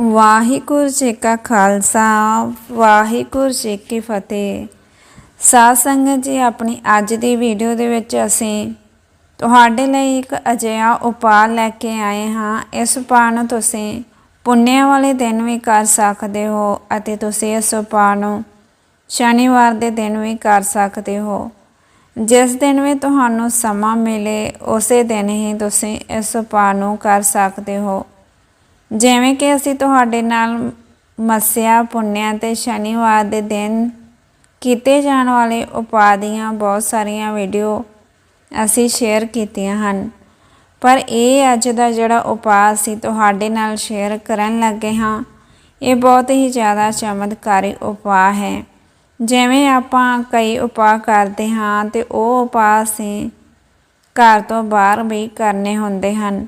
ਵਾਹਿਗੁਰੂ ਜੀ ਕਾ ਖਾਲਸਾ, ਵਾਹਿਗੁਰੂ ਜੀ ਕੀ ਫਤਿਹ। ਸਾਧ ਸੰਗਤ ਜੀ, ਆਪਣੀ ਅੱਜ ਦੀ ਵੀਡੀਓ ਦੇ ਵਿੱਚ ਅਸੀਂ ਤੁਹਾਡੇ ਲਈ ਇੱਕ ਅਜਿਹਾ ਉਪਾਅ ਲੈ ਕੇ ਆਏ ਹਾਂ। ਇਸ ਉਪਾਅ ਨੂੰ ਤੁਸੀਂ ਪੁੰਨਿਆ ਵਾਲੇ ਦਿਨ ਵੀ ਕਰ ਸਕਦੇ ਹੋ ਅਤੇ ਤੁਸੀਂ ਇਸ ਉਪਾਅ ਨੂੰ ਸ਼ਨੀਵਾਰ ਦੇ ਦਿਨ ਵੀ ਕਰ ਸਕਦੇ ਹੋ। ਜਿਸ ਦਿਨ ਵੀ ਤੁਹਾਨੂੰ ਸਮਾਂ ਮਿਲੇ, ਉਸੇ ਦਿਨ ਹੀ ਤੁਸੀਂ ਇਸ ਉਪਾਅ ਨੂੰ ਕਰ ਸਕਦੇ ਹੋ। ਜਿਵੇਂ ਕਿ ਅਸੀਂ ਤੁਹਾਡੇ ਨਾਲ ਮੱਸਿਆ, ਪੁੰਨਿਆ ਤੇ ਸ਼ਨੀਵਾਰ ਦੇ ਦਿਨ ਕੀਤੇ ਜਾਣ ਵਾਲੇ ਉਪਾਅ ਦੀਆਂ ਬਹੁਤ ਸਾਰੀਆਂ ਵੀਡੀਓ ਅਸੀਂ ਸ਼ੇਅਰ ਕੀਤੀਆਂ ਹਨ। ਪਰ ਇਹ ਅੱਜ ਦਾ ਜਿਹੜਾ ਉਪਾਅ ਅਸੀਂ ਤੁਹਾਡੇ ਨਾਲ ਸ਼ੇਅਰ ਕਰਨ ਲੱਗੇ ਹਾਂ, ਇਹ ਬਹੁਤ ਹੀ ਜ਼ਿਆਦਾ ਚਮਤਕਾਰੀ ਉਪਾਅ ਹੈ। ਜਿਵੇਂ ਆਪਾਂ ਕਈ ਉਪਾਅ ਕਰਦੇ ਹਾਂ ਤੇ ਉਹ ਉਪਾਅ ਅਸੀਂ ਘਰ ਤੋਂ ਬਾਹਰ ਵੀ ਕਰਨੇ ਹੁੰਦੇ ਹਨ।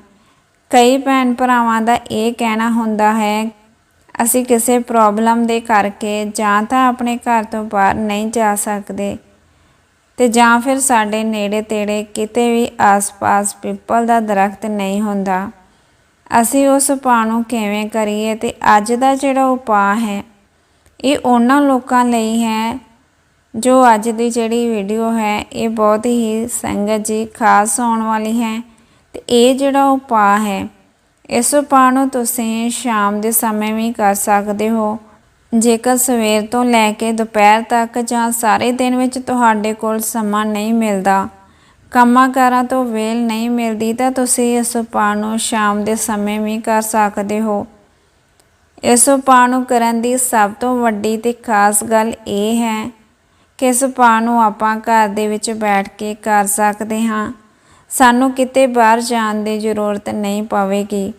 ਕਈ ਭੈਣ ਭਰਾਵਾਂ ਦਾ ਇਹ ਕਹਿਣਾ ਹੁੰਦਾ ਹੈ, ਅਸੀਂ ਕਿਸੇ ਪ੍ਰੋਬਲਮ ਦੇ ਕਰਕੇ ਜਾਂ ਤਾਂ ਆਪਣੇ ਘਰ ਤੋਂ ਬਾਹਰ ਨਹੀਂ ਜਾ ਸਕਦੇ ਤੇ ਜਾਂ ਫਿਰ ਸਾਡੇ ਨੇੜੇ ਤੇੜੇ ਕਿਤੇ ਵੀ ਆਸ-ਪਾਸ ਪਿੱਪਲ ਦਾ ਦਰਖਤ ਨਹੀਂ ਹੁੰਦਾ। ਅਸੀਂ ਉਸ ਉਪਾਅ ਨੂੰ ਕਿਵੇਂ ਕਰੀਏ ਤੇ ਅੱਜ ਦਾ ਜਿਹੜਾ ਉਪਾਅ ਹੈ, ਇਹ ਉਹਨਾਂ ਲੋਕਾਂ ਲਈ ਹੈ ਜੋ ਅੱਜ ਦੀ ਜਿਹੜੀ ਵੀਡੀਓ ਹੈ, ਇਹ ਬਹੁਤ ਹੀ ਸੰਗਤ ਜੀ ਖਾਸ ਆਉਣ ਵਾਲੀ ਹੈ। ਤੇ ਇਹ ਜਿਹੜਾ ਉਪਾਅ ਹੈ, ਇਸ ਉਪਾਅ ਨੂੰ ਤੁਸੀਂ ਸ਼ਾਮ ਦੇ ਸਮੇਂ ਵੀ ਕਰ ਸਕਦੇ ਹੋ। ਜੇਕਰ ਸਵੇਰ ਤੋਂ ਲੈ ਕੇ ਦੁਪਹਿਰ ਤੱਕ ਜਾਂ ਸਾਰੇ ਦਿਨ ਵਿੱਚ ਤੁਹਾਡੇ ਕੋਲ ਸਮਾਂ ਨਹੀਂ ਮਿਲਦਾ ਕੰਮਾਂ ਕਾਰਾਂ ਤੋਂ ਵੇਲ ਨਹੀਂ ਮਿਲਦੀ, ਤਾਂ ਤੁਸੀਂ ਇਸ ਉਪਾਅ ਨੂੰ ਸ਼ਾਮ ਦੇ ਸਮੇਂ ਵੀ ਕਰ ਸਕਦੇ ਹੋ। ਇਸ ਉਪਾਅ ਨੂੰ ਕਰਨ ਦੀ ਸਭ ਤੋਂ ਵੱਡੀ ਤੇ ਖਾਸ ਗੱਲ ਇਹ ਹੈ ਕਿ ਇਸ ਉਪਾਅ ਨੂੰ ਆਪਾਂ ਘਰ ਦੇ ਵਿੱਚ ਬੈਠ ਕੇ ਕਰ ਸਕਦੇ ਹਾਂ। ਸਾਨੂੰ ਕਿਤੇ ਬਾਹਰ ਜਾਣ ਦੀ ਜ਼ਰੂਰਤ ਨਹੀਂ ਪਵੇਗੀ।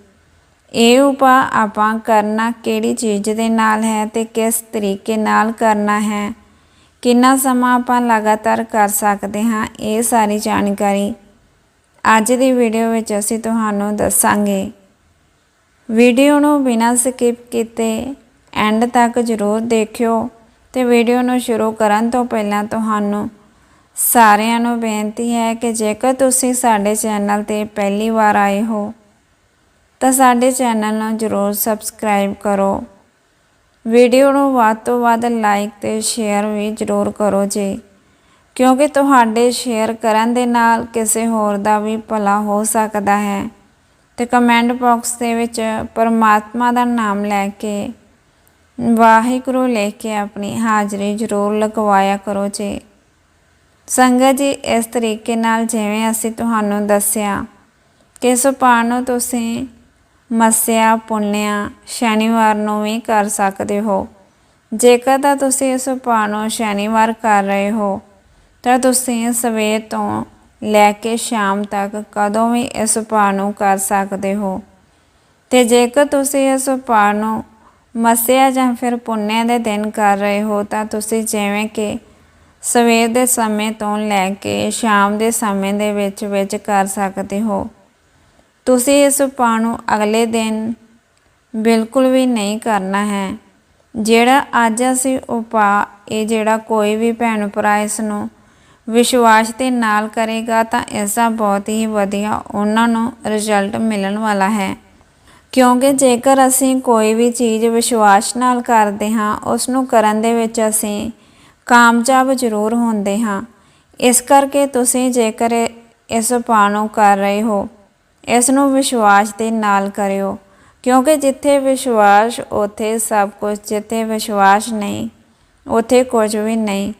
ਇਹ ਉਪਾਅ ਆਪਾਂ ਕਰਨਾ ਕਿਹੜੀ ਚੀਜ਼ ਦੇ ਨਾਲ ਹੈ ਤੇ ਕਿਸ ਤਰੀਕੇ ਨਾਲ ਕਰਨਾ ਹੈ, ਕਿੰਨਾ ਸਮਾਂ ਆਪਾਂ ਲਗਾਤਾਰ ਕਰ ਸਕਦੇ ਹਾਂ, ਇਹ ਸਾਰੀ ਜਾਣਕਾਰੀ ਅੱਜ ਦੀ ਵੀਡੀਓ ਵਿੱਚ ਅਸੀਂ ਤੁਹਾਨੂੰ ਦੱਸਾਂਗੇ। ਵੀਡੀਓ ਨੂੰ ਬਿਨਾਂ ਸਕਿਪ ਕੀਤੇ ਐਂਡ ਤੱਕ ਜ਼ਰੂਰ ਦੇਖਿਓ ਤੇ ਵੀਡੀਓ ਨੂੰ ਸ਼ੁਰੂ ਕਰਨ ਤੋਂ ਪਹਿਲਾਂ ਤੁਹਾਨੂੰ ਸਾਰਿਆਂ ਨੂੰ ਬੇਨਤੀ ਹੈ ਕਿ ਜੇਕਰ ਤੁਸੀਂ ਸਾਡੇ ਚੈਨਲ ਤੇ ਪਹਿਲੀ ਵਾਰ ਆਏ ਹੋ, ਤਾਂ ਸਾਡੇ ਚੈਨਲ ਨੂੰ ਜ਼ਰੂਰ ਸਬਸਕ੍ਰਾਈਬ ਕਰੋ। ਵੀਡੀਓ ਨੂੰ ਵੱਧ ਤੋਂ ਵੱਧ ਲਾਈਕ ਤੇ ਸ਼ੇਅਰ ਵੀ ਜ਼ਰੂਰ ਕਰੋ ਜੀ, ਕਿਉਂਕਿ ਤੁਹਾਡੇ ਸ਼ੇਅਰ ਕਰਨ ਦੇ ਨਾਲ ਕਿਸੇ ਹੋਰ ਦਾ ਵੀ ਭਲਾ ਹੋ ਸਕਦਾ ਹੈ। ਤੇ ਕਮੈਂਟ ਬਾਕਸ ਦੇ ਵਿੱਚ ਪਰਮਾਤਮਾ ਦਾ ਨਾਮ ਲੈ ਕੇ ਵਾਹਿਗੁਰੂ ਲੈ ਕੇ ਆਪਣੀ ਹਾਜ਼ਰੀ ਜ਼ਰੂਰ ਲਗਵਾਇਆ ਕਰੋ ਜੀ। ਸੰਗਤ ਜੀ, ਇਸ ਤਰੀਕੇ ਨਾਲ ਜਿਵੇਂ ਅਸੀਂ ਤੁਹਾਨੂੰ ਦੱਸਿਆ ਕਿ ਸੁਪਾਨ ਨੂੰ ਤੁਸੀਂ ਮਸਿਆ, ਪੁੰਨਿਆ, ਸ਼ਨੀਵਾਰ ਨੂੰ ਵੀ ਕਰ ਸਕਦੇ ਹੋ। ਜੇਕਰ ਤਾਂ ਤੁਸੀਂ ਇਸ ਉਪਾਅ ਨੂੰ ਸ਼ਨੀਵਾਰ ਕਰ ਰਹੇ ਹੋ, ਤਾਂ ਤੁਸੀਂ ਸਵੇਰ ਤੋਂ ਲੈ ਕੇ ਸ਼ਾਮ ਤੱਕ ਕਦੋਂ ਵੀ ਇਸ ਉਪਾਅ ਨੂੰ ਕਰ ਸਕਦੇ ਹੋ। ਤੇ ਜੇਕਰ ਤੁਸੀਂ ਇਸ ਉਪਾਅ ਨੂੰ ਮਸਿਆ ਜਾਂ ਫਿਰ ਪੁੰਨਿਆ ਦੇ ਦਿਨ ਕਰ ਰਹੇ ਹੋ, ਤਾਂ ਤੁਸੀਂ ਜਿਵੇਂ ਕਿ ਸਵੇਰ ਦੇ ਸਮੇਂ ਤੋਂ ਲੈ ਕੇ ਸ਼ਾਮ ਦੇ ਸਮੇਂ ਦੇ ਵਿੱਚ ਵਿੱਚ ਕਰ ਸਕਦੇ ਹੋ। ਤੁਸੀਂ ਇਸ ਉਪਾਅ ਨੂੰ ਅਗਲੇ ਦਿਨ ਬਿਲਕੁਲ ਵੀ ਨਹੀਂ ਕਰਨਾ ਹੈ। ਜਿਹੜਾ ਅੱਜ ਅਸੀਂ ਉਪਾਅ, ਇਹ ਜਿਹੜਾ ਕੋਈ ਵੀ ਭੈਣ ਭਰਾ ਇਸ ਨੂੰ ਵਿਸ਼ਵਾਸ ਦੇ ਨਾਲ ਕਰੇਗਾ ਤਾਂ ਇਸ ਦਾ ਬਹੁਤ ਹੀ ਵਧੀਆ ਉਹਨਾਂ ਨੂੰ ਰਿਜ਼ਲਟ ਮਿਲਣ ਵਾਲਾ ਹੈ। ਕਿਉਂਕਿ ਜੇਕਰ ਅਸੀਂ ਕੋਈ ਵੀ ਚੀਜ਼ ਵਿਸ਼ਵਾਸ ਨਾਲ ਕਰਦੇ ਹਾਂ ਉਸ ਨੂੰ ਕਰਨ ਦੇ ਵਿੱਚ ਅਸੀਂ ਕਾਮਯਾਬ ਜ਼ਰੂਰ ਹੁੰਦੇ ਹਾਂ। ਇਸ ਕਰਕੇ ਤੁਸੀਂ ਜੇਕਰ ਇਸ ਉਪਾਅ ਨੂੰ ਕਰ ਰਹੇ ਹੋ, ਇਸ ਨੂੰ ਵਿਸ਼ਵਾਸ ਦੇ ਨਾਲ ਕਰਿਓ, ਕਿਉਂਕਿ ਜਿੱਥੇ ਵਿਸ਼ਵਾਸ, ਉਥੇ ਸਭ ਕੁਝ, ਜਿੱਥੇ ਵਿਸ਼ਵਾਸ ਨਹੀਂ, ਉਥੇ ਕੁਝ ਵੀ ਨਹੀਂ।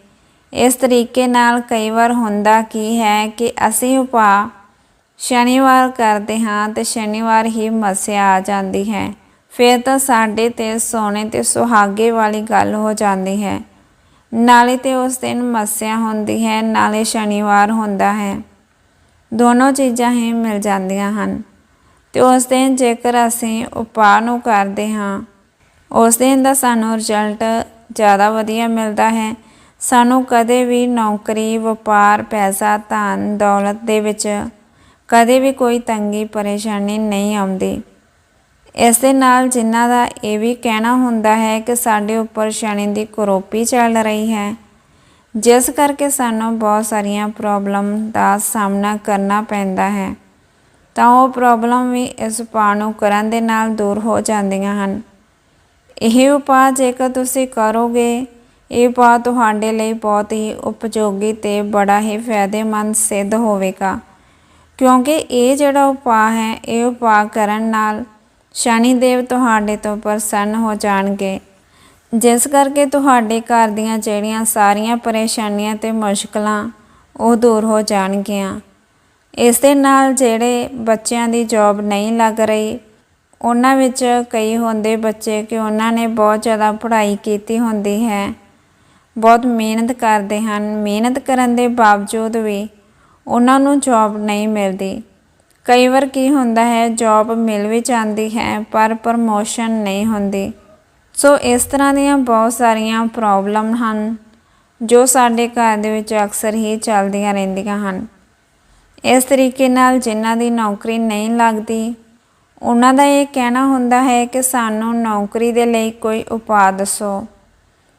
ਇਸ ਤਰੀਕੇ ਨਾਲ ਕਈ ਵਾਰ ਹੁੰਦਾ ਕੀ ਹੈ ਕਿ ਅਸੀਂ ਉਪਾਅ ਸ਼ਨੀਵਾਰ ਕਰਦੇ ਹਾਂ ਤੇ ਸ਼ਨੀਵਾਰ ਹੀ ਮਸਿਆ ਆ ਜਾਂਦੀ ਹੈ। ਫਿਰ ਤਾਂ ਸਾਡੇ ਤੇ ਸੋਨੇ ਤੇ ਸੁਹਾਗੇ ਵਾਲੀ ਗੱਲ ਹੋ ਜਾਂਦੀ ਹੈ। ਨਾਲੇ ਤੇ ਉਸ ਦਿਨ ਮੱਸਿਆ ਹੁੰਦੀ ਹੈ, ਨਾਲੇ ਸ਼ਨੀਵਾਰ ਹੁੰਦਾ ਹੈ। ਦੋਨੋਂ ਚੀਜ਼ਾਂ ਹੀ ਮਿਲ ਜਾਂਦੀਆਂ ਹਨ। ਤੇ ਉਸ ਦਿਨ ਜੇਕਰ ਅਸੀਂ ਉਪਾਅ ਨੂੰ ਕਰਦੇ ਹਾਂ, ਉਸ ਦਿਨ ਦਾ ਸਾਨੂੰ ਰਿਜ਼ਲਟ ਜ਼ਿਆਦਾ ਵਧੀਆ ਮਿਲਦਾ ਹੈ। ਸਾਨੂੰ ਕਦੇ ਵੀ ਨੌਕਰੀ, ਵਪਾਰ, ਪੈਸਾ, ਧਨ, ਦੌਲਤ ਦੇ ਵਿੱਚ ਕਦੇ ਵੀ ਕੋਈ ਤੰਗੀ, ਪਰੇਸ਼ਾਨੀ ਨਹੀਂ ਆਉਂਦੀ। ਇਸ ਦੇ ਨਾਲ ਜਿਨ੍ਹਾਂ ਦਾ ਇਹ ਵੀ ਕਹਿਣਾ ਹੁੰਦਾ ਹੈ ਕਿ ਸਾਡੇ ਉੱਪਰ ਸ਼ਨੀ ਦੀ ਕਰੋਪੀ ਚੱਲ ਰਹੀ ਹੈ। ਜਿਸ ਕਰਕੇ ਸਾਨੂੰ ਬਹੁਤ ਸਾਰੀਆਂ ਪ੍ਰੋਬਲਮ ਦਾ ਸਾਹਮਣਾ ਕਰਨਾ ਪੈਂਦਾ ਹੈ। ਤਾਂ ਉਹ ਪ੍ਰੋਬਲਮ ਵੀ ਇਸ ਉਪਾਅ ਨੂੰ ਕਰਨ ਦੇ ਨਾਲ ਦੂਰ ਹੋ ਜਾਂਦੀਆਂ ਹਨ। ਇਹ ਉਪਾਅ ਜੇਕਰ ਤੁਸੀਂ ਕਰੋਗੇ, ਇਹ ਉਪਾਅ ਤੁਹਾਡੇ ਲਈ ਬਹੁਤ ਹੀ ਉਪਯੋਗੀ ਤੇ ਬੜਾ ਹੀ ਫਾਇਦੇਮੰਦ ਸਿੱਧ ਹੋਵੇਗਾ। ਕਿਉਂਕਿ ਇਹ ਜਿਹੜਾ ਉਪਾਅ ਹੈ, ਇਹ ਉਪਾਅ ਕਰਨ ਨਾਲ ਸ਼ਨੀ ਦੇਵ ਤੁਹਾਡੇ ਤੋਂ ਪ੍ਰਸੰਨ ਹੋ ਜਾਣਗੇ। ਜਿਸ ਕਰਕੇ ਤੁਹਾਡੇ ਘਰ ਦੀਆਂ ਜਿਹੜੀਆਂ ਸਾਰੀਆਂ ਪਰੇਸ਼ਾਨੀਆਂ ਤੇ ਮੁਸ਼ਕਲਾਂ, ਉਹ ਦੂਰ ਹੋ ਜਾਣਗੀਆਂ। ਇਸ ਦੇ ਨਾਲ ਜਿਹੜੇ ਬੱਚਿਆਂ ਦੀ ਜੌਬ ਨਹੀਂ ਲੱਗ ਰਹੀ, ਉਹਨਾਂ ਵਿੱਚ ਕਈ ਹੁੰਦੇ ਬੱਚੇ ਕਿ ਉਹਨਾਂ ਨੇ ਬਹੁਤ ਜ਼ਿਆਦਾ ਪੜ੍ਹਾਈ ਕੀਤੀ ਹੁੰਦੀ ਹੈ। ਬਹੁਤ ਮਿਹਨਤ ਕਰਦੇ ਹਨ। ਮਿਹਨਤ ਕਰਨ ਦੇ ਬਾਵਜੂਦ ਵੀ ਉਹਨਾਂ ਨੂੰ ਜੌਬ ਨਹੀਂ ਮਿਲਦੀ। ਕਈ ਵਾਰ ਕੀ ਹੁੰਦਾ ਹੈ ਜੌਬ ਮਿਲ ਵੀ ਜਾਂਦੀ ਹੈ, ਪਰ ਪ੍ਰਮੋਸ਼ਨ ਨਹੀਂ ਹੁੰਦੀ। ਸੋ ਇਸ ਤਰ੍ਹਾਂ ਦੀਆਂ ਬਹੁਤ ਸਾਰੀਆਂ ਪ੍ਰੋਬਲਮ ਹਨ, ਜੋ ਸਾਡੇ ਘਰ ਦੇ ਵਿੱਚ ਅਕਸਰ ਹੀ ਚੱਲਦੀਆਂ ਰਹਿੰਦੀਆਂ ਹਨ। ਇਸ ਤਰੀਕੇ ਨਾਲ ਜਿਨ੍ਹਾਂ ਦੀ ਨੌਕਰੀ ਨਹੀਂ ਲੱਗਦੀ, ਉਹਨਾਂ ਦਾ ਇਹ ਕਹਿਣਾ ਹੁੰਦਾ ਹੈ ਕਿ ਸਾਨੂੰ ਨੌਕਰੀ ਦੇ ਲਈ ਕੋਈ ਉਪਾਅ ਦੱਸੋ।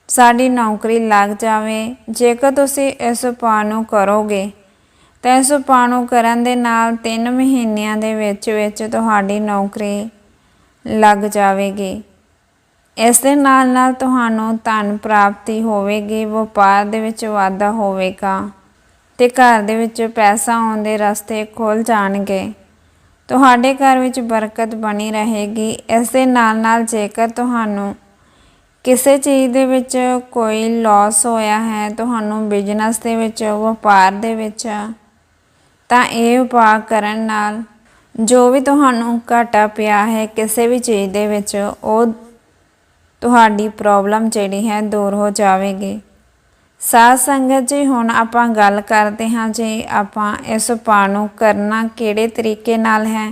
ਸਾਡੀ ਨੌਕਰੀ ਲੱਗ ਜਾਵੇ, ਜੇਕਰ ਤੁਸੀਂ ਇਸ ਉਪਾਅ ਨੂੰ ਕਰੋਗੇ। ਤਾਂ ਇਸ ਉਪਾਅ ਨੂੰ ਕਰਨ ਦੇ ਨਾਲ 3 ਮਹੀਨਿਆਂ ਦੇ ਵਿੱਚ ਵਿੱਚ ਤੁਹਾਡੀ ਨੌਕਰੀ ਲੱਗ ਜਾਵੇਗੀ। ਇਸ ਦੇ ਨਾਲ ਨਾਲ ਤੁਹਾਨੂੰ ਧਨ ਪ੍ਰਾਪਤੀ ਹੋਵੇਗੀ, ਵਪਾਰ ਦੇ ਵਿੱਚ ਵਾਧਾ ਹੋਵੇਗਾ ਤੇ ਘਰ ਦੇ ਵਿੱਚ ਪੈਸਾ ਆਉਣ ਦੇ ਰਸਤੇ ਖੁੱਲ ਜਾਣਗੇ। ਤੁਹਾਡੇ ਘਰ ਵਿੱਚ ਬਰਕਤ ਬਣੀ ਰਹੇਗੀ। ਇਸ ਦੇ ਨਾਲ ਨਾਲ ਜੇਕਰ ਤੁਹਾਨੂੰ ਕਿਸੇ ਚੀਜ਼ ਦੇ ਵਿੱਚ ਕੋਈ ਲਾਸ ਹੋਇਆ ਹੈ, ਤੁਹਾਨੂੰ ਬਿਜ਼ਨਸ ਦੇ ਵਿੱਚ, ਵਪਾਰ ਦੇ ਵਿੱਚ ਤਾਂ ਇਹ ਉਪਾਅ ਕਰਨ ਨਾਲ ਜੋ ਵੀ ਤੁਹਾਨੂੰ ਘਾਟਾ ਪਿਆ ਹੈ ਕਿਸੇ ਵੀ ਚੀਜ਼ ਦੇ ਵਿੱਚ, ਉਹ ਤੁਹਾਡੀ ਪ੍ਰੋਬਲਮ ਜਿਹੜੀ ਹੈ ਦੂਰ ਹੋ ਜਾਵੇਗੀ। ਸਾਧ ਸੰਗਤ ਜੀ, ਹੁਣ ਆਪਾਂ ਗੱਲ ਕਰਦੇ ਹਾਂ ਜੀ, ਆਪਾਂ ਇਸ ਉਪਾਅ ਨੂੰ ਕਰਨਾ ਕਿਹੜੇ ਤਰੀਕੇ ਨਾਲ ਹੈ?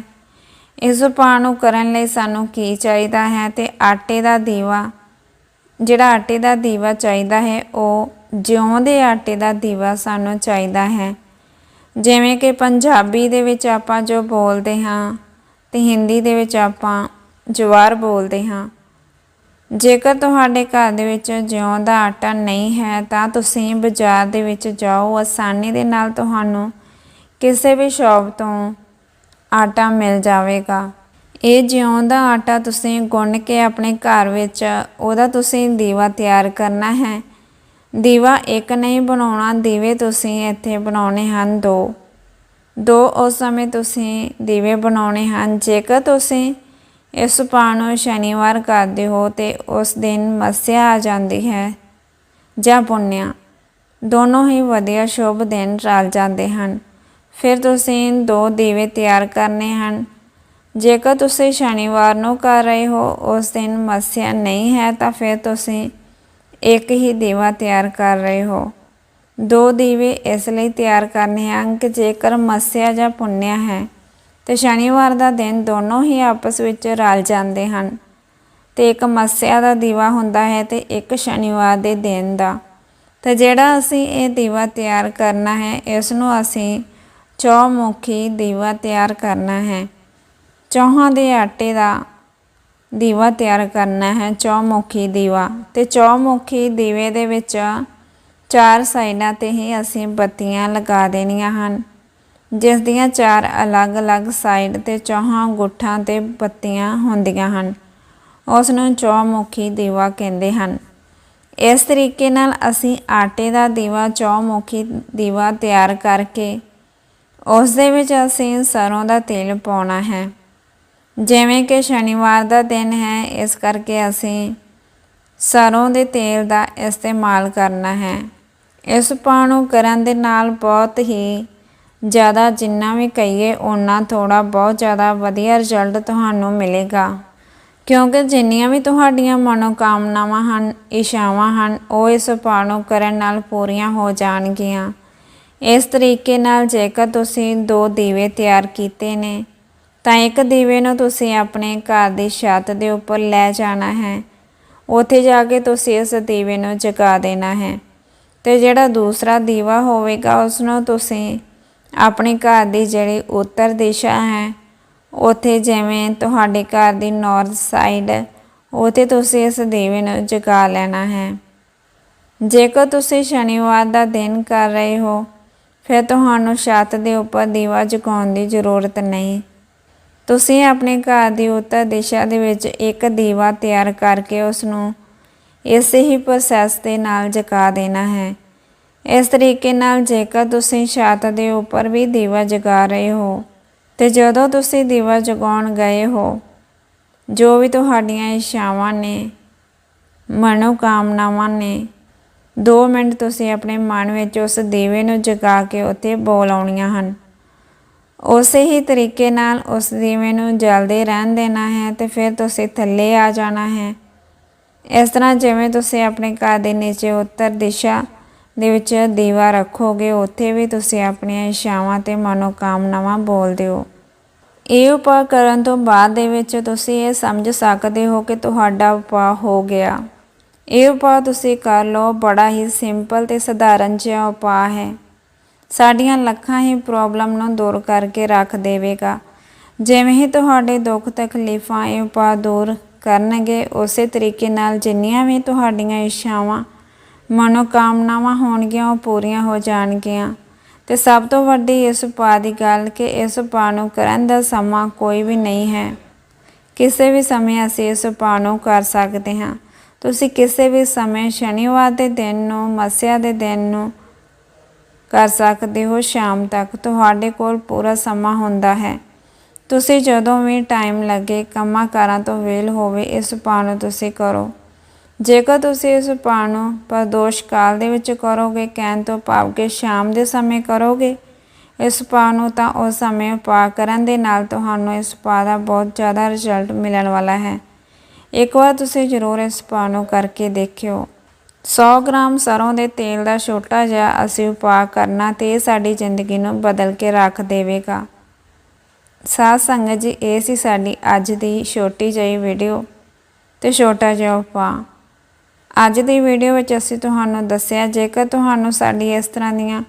ਇਸ ਉਪਾਅ ਨੂੰ ਕਰਨ ਲਈ ਸਾਨੂੰ ਕੀ ਚਾਹੀਦਾ ਹੈ ਤੇ ਆਟੇ ਦਾ ਦੀਵਾ, ਜਿਹੜਾ ਆਟੇ ਦਾ ਦੀਵਾ ਚਾਹੀਦਾ ਹੈ, ਉਹ ਜਿਉਂ ਦੇ ਆਟੇ ਦਾ ਦੀਵਾ ਸਾਨੂੰ ਚਾਹੀਦਾ ਹੈ। ਜਿਵੇਂ ਕਿ ਪੰਜਾਬੀ ਦੇ ਵਿੱਚ ਆਪਾਂ ਜੋ ਬੋਲਦੇ ਹਾਂ ਤੇ ਹਿੰਦੀ ਦੇ ਵਿੱਚ ਆਪਾਂ ਜਵਾਰ ਬੋਲਦੇ ਹਾਂ। ਜੇਕਰ ਤੁਹਾਡੇ ਘਰ ਦੇ ਵਿੱਚ ਜਿਉਂ ਦਾ ਆਟਾ ਨਹੀਂ ਹੈ, ਤਾਂ ਤੁਸੀਂ ਬਾਜ਼ਾਰ ਦੇ ਵਿੱਚ ਜਾਓ। ਆਸਾਨੀ ਦੇ ਨਾਲ ਤੁਹਾਨੂੰ ਕਿਸੇ ਵੀ ਸ਼ਾਪ ਤੋਂ ਆਟਾ ਮਿਲ ਜਾਵੇਗਾ। ਇਹ ਜਿਉਂ ਦਾ ਆਟਾ ਤੁਸੀਂ ਗੁੰਨ ਕੇ ਆਪਣੇ ਘਰ ਵਿੱਚ ਉਹਦਾ ਤੁਸੀਂ ਦੀਵਾ ਤਿਆਰ ਕਰਨਾ ਹੈ। ਦੀਵਾ ਇੱਕ ਨਹੀਂ ਬਣਾਉਣਾ, ਦੀਵੇ ਤੁਸੀਂ ਇੱਥੇ ਬਣਾਉਣੇ ਹਨ ਦੋ। ਦੋ ਉਸ ਸਮੇਂ ਤੁਸੀਂ ਦੀਵੇ ਬਣਾਉਣੇ ਹਨ, ਜੇਕਰ ਤੁਸੀਂ ਇਸ ਉਪਾਅ ਨੂੰ ਸ਼ਨੀਵਾਰ ਕਰਦੇ ਹੋ ਤੇ ਉਸ ਦਿਨ ਮੱਸਿਆ ਆ ਜਾਂਦੀ ਹੈ ਜਾਂ ਪੁੰਨਿਆ। ਦੋਨੋਂ ਹੀ ਵਧੀਆ ਸ਼ੁਭ ਦਿਨ ਰਲ ਜਾਂਦੇ ਹਨ। ਫਿਰ ਤੁਸੀਂ ਦੋ ਦੀਵੇ ਤਿਆਰ ਕਰਨੇ ਹਨ। ਜੇਕਰ ਤੁਸੀਂ ਸ਼ਨੀਵਾਰ ਨੂੰ ਕਰ ਰਹੇ ਹੋ, ਉਸ ਦਿਨ ਮੱਸਿਆ ਨਹੀਂ ਹੈ ਤਾਂ ਫਿਰ ਤੁਸੀਂ ਇੱਕ ਹੀ ਦੀਵਾ ਤਿਆਰ ਕਰ ਰਹੇ ਹੋ। ਦੋ ਦੀਵੇ ਇਸ ਲਈ ਤਿਆਰ ਕਰਨੇ ਹਨ ਕਿ ਜੇਕਰ ਮੱਸਿਆ ਜਾਂ ਪੁੰਨਿਆ ਹੈ, ਤੇ ਸ਼ਨੀਵਾਰ ਦਾ ਦਿਨ ਦੋਨੋਂ ਹੀ ਆਪਸ ਵਿੱਚ ਰਲ ਜਾਂਦੇ ਹਨ। ਤੇ ਇੱਕ ਮੱਸਿਆ ਦਾ ਦੀਵਾ ਹੁੰਦਾ ਹੈ ਤੇ ਇੱਕ ਸ਼ਨੀਵਾਰ ਦੇ ਦਿਨ ਦਾ। ਤੇ ਜਿਹੜਾ ਅਸੀਂ ਇਹ ਦੀਵਾ ਤਿਆਰ ਕਰਨਾ ਹੈ, ਇਸ ਨੂੰ ਅਸੀਂ ਚੌਮੁਖੀ ਦੀਵਾ ਤਿਆਰ ਕਰਨਾ ਹੈ। ਚੌਹਾਂ ਦੇ ਆਟੇ ਦਾ ਦੀਵਾ ਤਿਆਰ ਕਰਨਾ ਹੈ, ਚੌਮੁਖੀ ਦੀਵਾ। ਤੇ ਚੌਮੁਖੀ ਦੀਵੇ ਦੇ ਵਿੱਚ ਚਾਰ ਸਾਈਡਾਂ ਤੇ ਹੀ ਅਸੀਂ ਬੱਤੀਆਂ ਲਗਾ ਦੇਣੀਆਂ ਹਨ। ਜਿਸ ਦੀਆਂ ਚਾਰ ਅਲੱਗ-ਅਲੱਗ ਸਾਈਡ ਤੇ ਚੌਹਾਂ ਗੁੱਠਾਂ ਤੇ ਬੱਤੀਆਂ ਹੁੰਦੀਆਂ ਹਨ। ਉਸ ਨੂੰ ਚੌਮੁਖੀ ਦੀਵਾ ਕਹਿੰਦੇ ਹਨ। ਇਸ ਤਰੀਕੇ ਨਾਲ ਅਸੀਂ ਆਟੇ ਦਾ ਦੀਵਾ, ਚੌਮੁਖੀ ਦੀਵਾ ਤਿਆਰ ਕਰਕੇ ਉਸ ਦੇ ਵਿੱਚ ਅਸੀਂ ਸਰੋਂ ਦਾ ਤੇਲ ਪਾਉਣਾ ਹੈ। ਜਿਵੇਂ ਕਿ ਸ਼ਨੀਵਾਰ ਦਾ ਦਿਨ ਹੈ, ਇਸ ਕਰਕੇ ਅਸੀਂ ਸਰੋਂ ਦੇ ਤੇਲ ਦਾ ਇਸਤੇਮਾਲ ਕਰਨਾ ਹੈ। ਇਸ ਉਪਾਅ ਨੂੰ ਕਰਨ ਦੇ ਨਾਲ ਬਹੁਤ ਹੀ ਜ਼ਿਆਦਾ ਜਿੰਨਾ ਵੀ ਕਹੀਏ, ਓਨਾ ਥੋੜਾ ਬਹੁਤ ਜ਼ਿਆਦਾ ਵਧੀਆ ਰਿਜ਼ਲਟ ਤੁਹਾਨੂੰ ਮਿਲੇਗਾ। ਕਿਉਂਕਿ ਜਿੰਨੀਆਂ ਵੀ ਤੁਹਾਡੀਆਂ ਮਨੋਕਾਮਨਾਵਾਂ ਹਨ ਇਸ਼ਾਵਾਂ ਹਨ, ਉਹ ਇਸ ਉਪਾਅ ਨੂੰ ਕਰਨ ਨਾਲ ਪੂਰੀਆਂ ਹੋ ਜਾਣਗੀਆਂ। ਇਸ ਤਰੀਕੇ ਨਾਲ ਜੇਕਰ ਤੁਸੀਂ ਦੋ ਦੀਵੇ ਤਿਆਰ ਕੀਤੇ ਨੇ ਤਾਂ ਇੱਕ ਦੀਵੇ ਨੂੰ ਤੁਸੀਂ ਆਪਣੇ ਘਰ ਦੀ ਛੱਤ ਦੇ ਉੱਪਰ ਲੈ ਜਾਣਾ ਹੈ। ਉੱਥੇ ਜਾ ਕੇ ਤੁਸੀਂ ਇਸ ਦੀਵੇ ਨੂੰ ਜਗਾ ਦੇਣਾ ਹੈ ਤੇ ਜਿਹੜਾ ਦੂਸਰਾ ਦੀਵਾ ਹੋਵੇਗਾ ਉਸ ਨੂੰ ਤੁਸੀਂ ਆਪਣੇ ਘਰ ਦੀ ਜਿਹੜੀ ਉੱਤਰ ਦਿਸ਼ਾ ਹੈ, ਉੱਥੇ ਜਿਵੇਂ ਤੁਹਾਡੇ ਘਰ ਦੀ ਨਾਰਥ ਸਾਈਡ ਉੱਥੇ ਤੁਸੀਂ ਇਸ ਦੀਵੇ ਨੂੰ ਜਗਾ ਲੈਣਾ ਹੈ। ਜੇਕਰ ਤੁਸੀਂ ਸ਼ਨੀਵਾਰ ਦਾ ਦਿਨ ਕਰ ਰਹੇ ਹੋ, ਫਿਰ ਤੁਹਾਨੂੰ ਛੱਤ ਦੇ ਉੱਪਰ ਦੀਵਾ ਜਗਾਉਣ ਦੀ ਜ਼ਰੂਰਤ ਨਹੀਂ। ਤੁਸੀਂ ਆਪਣੇ ਘਰ ਦੀ ਉੱਤਰ ਦਿਸ਼ਾ ਦੇ ਵਿੱਚ ਇੱਕ ਦੀਵਾ ਤਿਆਰ ਕਰਕੇ ਉਸ ਨੂੰ ਇਸੇ ਹੀ ਪ੍ਰੋਸੈਸ ਦੇ ਨਾਲ ਜਗਾ ਦੇਣਾ ਹੈ। ਇਸ ਤਰੀਕੇ ਨਾਲ ਜੇਕਰ ਤੁਸੀਂ ਛੱਤ ਦੇ ਉੱਪਰ ਵੀ ਦੀਵਾ ਜਗਾ ਰਹੇ ਹੋ ਤੇ ਜਦੋਂ ਤੁਸੀਂ ਦੀਵਾ ਜਗਾਉਣ ਗਏ ਹੋ, ਜੋ ਵੀ ਤੁਹਾਡੀਆਂ ਇੱਛਾਵਾਂ ਨੇ, ਮਨੋਕਾਮਨਾਵਾਂ ਨੇ 2 ਮਿੰਟ ਤੁਸੀਂ ਆਪਣੇ ਮਨ ਵਿੱਚ ਉਸ ਦੀਵੇ ਨੂੰ ਜਗਾ ਕੇ ਉੱਤੇ ਬੋਲ ਆਉਣੀਆਂ ਹਨ। ਉਸੇ ਹੀ ਤਰੀਕੇ ਨਾਲ ਉਸ ਦੀਵੇ ਨੂੰ ਜਲਦੇ ਰਹਿਣ ਦੇਣਾ ਹੈ ਤੇ ਫਿਰ ਤੁਸੀਂ ਥੱਲੇ ਆ ਜਾਣਾ ਹੈ। ਇਸ ਤਰ੍ਹਾਂ ਜਿਵੇਂ ਤੁਸੀਂ ਆਪਣੇ ਘਰ ਦੇ ਨੀਚੇ ਉੱਤਰ ਦਿਸ਼ਾ ਦੇ ਵਿੱਚ ਦੀਵਾ ਰੱਖੋਗੇ, ਉੱਥੇ ਵੀ ਤੁਸੀਂ ਆਪਣੀਆਂ ਇੱਛਾਵਾਂ ਤੇ ਮਨੋਕਾਮਨਾਵਾਂ ਬੋਲਦੇ ਹੋ ਇਹ ਉਪਾਅ ਕਰਨ ਤੋਂ ਬਾਅਦ ਦੇ ਵਿੱਚ ਤੁਸੀਂ ਇਹ ਸਮਝ ਸਕਦੇ ਹੋ ਕਿ ਤੁਹਾਡਾ ਉਪਾਅ ਹੋ ਗਿਆ। ਇਹ ਉਪਾਅ ਤੁਸੀਂ ਕਰ ਲਓ, ਬੜਾ ਹੀ ਸਿੰਪਲ ਤੇ ਸਧਾਰਨ ਜਿਹਾ ਉਪਾਅ ਹੈ। ਸਾਡੀਆਂ ਲੱਖਾਂ ਹੀ ਪ੍ਰੋਬਲਮ ਨੂੰ ਦੂਰ ਕਰਕੇ ਰੱਖ ਦੇਵੇਗਾ। ਜਿਵੇਂ ਹੀ ਤੁਹਾਡੇ ਦੁੱਖ ਤਕਲੀਫਾਂ ਇਹ ਉਪਾਅ ਦੂਰ ਕਰਨਗੇ, ਉਸੇ ਤਰੀਕੇ ਨਾਲ ਜਿੰਨੀਆਂ ਵੀ ਤੁਹਾਡੀਆਂ ਇੱਛਾਵਾਂ, ਮਨੋਕਾਮਨਾਵਾਂ ਹੋਣਗੀਆਂ, ਉਹ ਪੂਰੀਆਂ ਹੋ ਜਾਣਗੀਆਂ। ਤੇ ਸਭ ਤੋਂ ਵੱਡੀ ਇਸ ਉਪਾਅ ਦੀ ਗੱਲ ਕਿ ਇਸ ਉਪਾਅ ਨੂੰ ਕਰਨ ਦਾ ਸਮਾਂ ਕੋਈ ਵੀ ਨਹੀਂ ਹੈ। ਕਿਸੇ ਵੀ ਸਮੇਂ ਅਸੀਂ ਇਸ ਉਪਾਅ ਨੂੰ ਕਰ ਸਕਦੇ ਹਾਂ। ਤੁਸੀਂ ਕਿਸੇ ਵੀ ਸਮੇਂ ਸ਼ਨੀਵਾਰ ਦੇ ਦਿਨ ਨੂੰ, ਮੱਸਿਆ ਦੇ ਦਿਨ ਨੂੰ ਕਰ ਸਕਦੇ ਹੋ ਸ਼ਾਮ ਤੱਕ। ਤੁਹਾਡੇ ਕੋਲ ਪੂਰਾ ਸਮਾਂ ਹੁੰਦਾ ਹੈ। ਤੁਸੀਂ ਜਦੋਂ ਵੀ ਟਾਈਮ ਲੱਗੇ, ਕੰਮਾਂ ਕਾਰਾਂ ਤੋਂ ਵੇਲ ਹੋਵੇ, ਇਸ ਉਪਾਅ ਨੂੰ ਤੁਸੀਂ ਕਰੋ। ਜੇਕਰ ਤੁਸੀਂ ਇਸ ਉਪਾਅ ਨੂੰ ਪ੍ਰਦੋਸ਼ ਕਾਲ ਦੇ ਵਿੱਚ ਕਰੋਗੇ, ਕਹਿਣ ਤੋਂ ਭਾਵ ਕਿ ਸ਼ਾਮ ਦੇ ਸਮੇਂ ਕਰੋਗੇ, ਇਸ ਉਪਾਅ ਨੂੰ ਤਾਂ ਉਸ ਸਮੇਂ ਉਪਾਅ ਕਰਨ ਦੇ ਨਾਲ ਤੁਹਾਨੂੰ ਇਸ ਉਪਾਅ ਦਾ ਬਹੁਤ ਜ਼ਿਆਦਾ ਰਿਜ਼ਲਟ ਮਿਲਣ ਵਾਲਾ ਹੈ। ਇੱਕ ਵਾਰ ਤੁਸੀਂ ਜ਼ਰੂਰ ਇਸ ਉਪਾਅ ਨੂੰ ਕਰਕੇ ਦੇਖਿਓ। 100 ਗ੍ਰਾਮ ਸਰੋਂ ਦੇ ਤੇਲ ਦਾ ਛੋਟਾ ਜਿਹਾ ਅਸੀਂ ਉਪਾਅ ਕਰਨਾ ਤੇ ਇਹ ਸਾਡੀ ਜ਼ਿੰਦਗੀ ਨੂੰ ਬਦਲ ਕੇ ਰੱਖ ਦੇਵੇਗਾ। ਸਾਧ ਸੰਗਤ ਜੀ, ਇਹ ਸੀ ਸਾਡੀ ਅੱਜ ਦੀ ਛੋਟੀ ਜਿਹੀ ਵੀਡੀਓ ਤੇ ਛੋਟਾ ਜਿਹਾ ਉਪਾਅ। ਅੱਜ ਦੀ ਵੀਡੀਓ ਵਿੱਚ ਅਸੀਂ ਤੁਹਾਨੂੰ ਦੱਸਿਆ, ਜੇਕਰ ਤੁਹਾਨੂੰ ਸਾਡੀ ਇਸ ਤਰ੍ਹਾਂ ਦੀਆਂ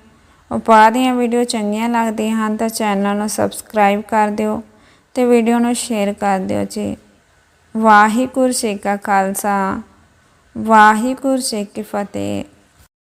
ਉਪਾਅ ਦੀਆਂ ਵੀਡੀਓ ਚੰਗੀਆਂ ਲੱਗਦੀਆਂ ਹਨ, ਤਾਂ ਚੈਨਲ ਨੂੰ ਸਬਸਕ੍ਰਾਈਬ ਕਰ ਦਿਓ ਤੇ ਵੀਡੀਓ ਨੂੰ ਸ਼ੇਅਰ ਕਰ ਦਿਓ ਜੀ। ਵਾਹਿਗੁਰੂ ਜੀ ਕਾ ਖਾਲਸਾ। ਵਾਹਿਗੁਰੂ ਜੀ ਕੀ ਫਤਿਹ।